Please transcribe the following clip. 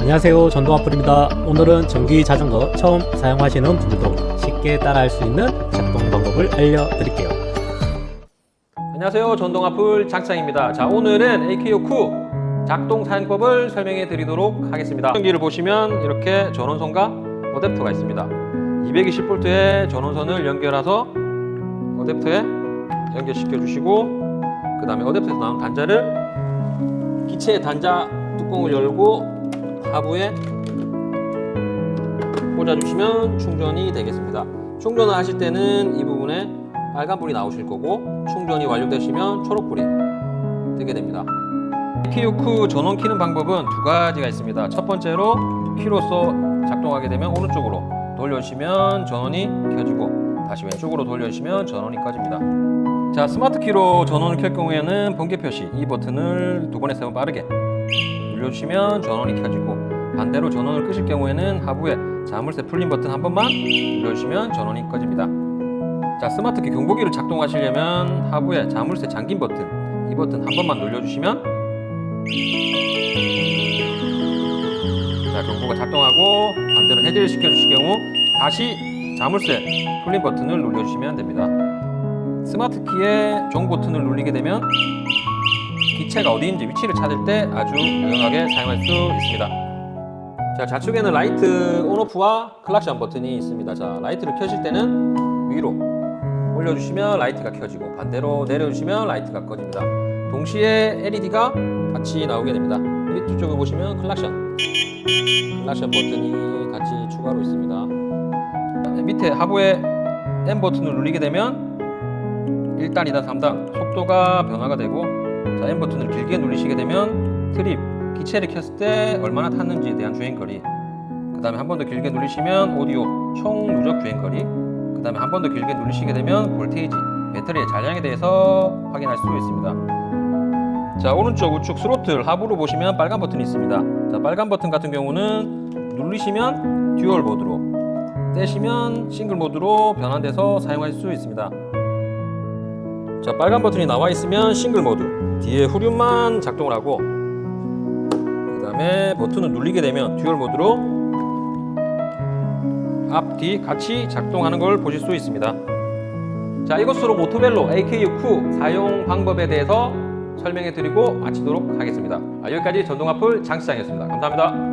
안녕하세요 전동아플입니다 오늘은 전기 자전거 처음 사용하시는 분들도 쉽게 따라할 수 있는 작동 방법을 알려드릴게요 안녕하세요. 전동아플 장창입니다. 자, 오늘은 AKO9 작동 사용법을 설명해 드리도록 하겠습니다. 전기를 보시면 이렇게 전원선과 어댑터가 있습니다. 220V에 전원선을 연결해서 어댑터에 연결시켜 주시고 그 다음에 어댑터에서 나온 단자를 기체 단자 뚜껑을 열고 하부에 꽂아주시면 충전이 되겠습니다. 충전을 하실 때는 이 부분에 빨간불이 나오실 거고 충전이 완료되시면 초록불이 뜨게 됩니다. 키우크 전원 키는 방법은 두 가지가 있습니다. 첫 번째로 키로서 작동하게 되면 오른쪽으로 돌려주시면 전원이 켜지고 다시 왼쪽으로 돌려주시면 전원이 꺼집니다. 자 스마트 키로 전원을 켤 경우에는 번개 표시 이 버튼을 두 번에 세 번 빠르게 눌러주시면 전원이 켜지고 반대로 전원을 끄실 경우에는 하부에 자물쇠 풀림 버튼 한 번만 눌러주시면 전원이 꺼집니다. 자 스마트키 경보기를 작동하시려면 하부에 자물쇠 잠긴 버튼 이 버튼 한 번만 눌러주시면 자 경보가 작동하고 반대로 해제를 시켜주실 경우 다시 자물쇠 풀림 버튼을 눌러주시면 됩니다. 스마트키의 종 버튼을 눌리게 되면 기체가 어디인지 위치를 찾을 때 아주 유용하게 사용할 수 있습니다. 자 좌측에는 라이트 온오프와 클락션 버튼이 있습니다. 자 라이트를 켜실 때는 위로 올려주시면 라이트가 켜지고 반대로 내려주시면 라이트가 꺼집니다. 동시에 LED가 같이 나오게 됩니다. 밑 쪽을 보시면 클락션, 클락션 버튼이 같이 추가로 있습니다. 밑에 하부에 M 버튼을 누르게 되면 1단, 2단, 3단 속도가 변화가 되고 자, M 버튼을 길게 누르시게 되면 트립, 기체를 켰을 때 얼마나 탔는지에 대한 주행거리 그 다음에 한 번 더 길게 누르시면 오디오 총 누적 주행거리 그 다음에 한 번 더 길게 누르시게 되면 볼테이지, 배터리의 잔량에 대해서 확인할 수 있습니다. 자 오른쪽 우측 스로틀 하부로 보시면 빨간 버튼이 있습니다. 자 빨간 버튼 같은 경우는 누르시면 듀얼 모드로 떼시면 싱글 모드로 변환돼서 사용할 수 있습니다. 자 빨간 버튼이 나와 있으면 싱글 모드 뒤에 후륜만 작동을 하고 그 다음에 버튼을 누르게 되면 듀얼 모드로 앞, 뒤 같이 작동하는 걸 보실 수 있습니다. 자, 이것으로 모토벨로 AKU9 사용 방법에 대해서 설명해 드리고 마치도록 하겠습니다. 아, 여기까지 전동아플 장시장이었습니다. 감사합니다.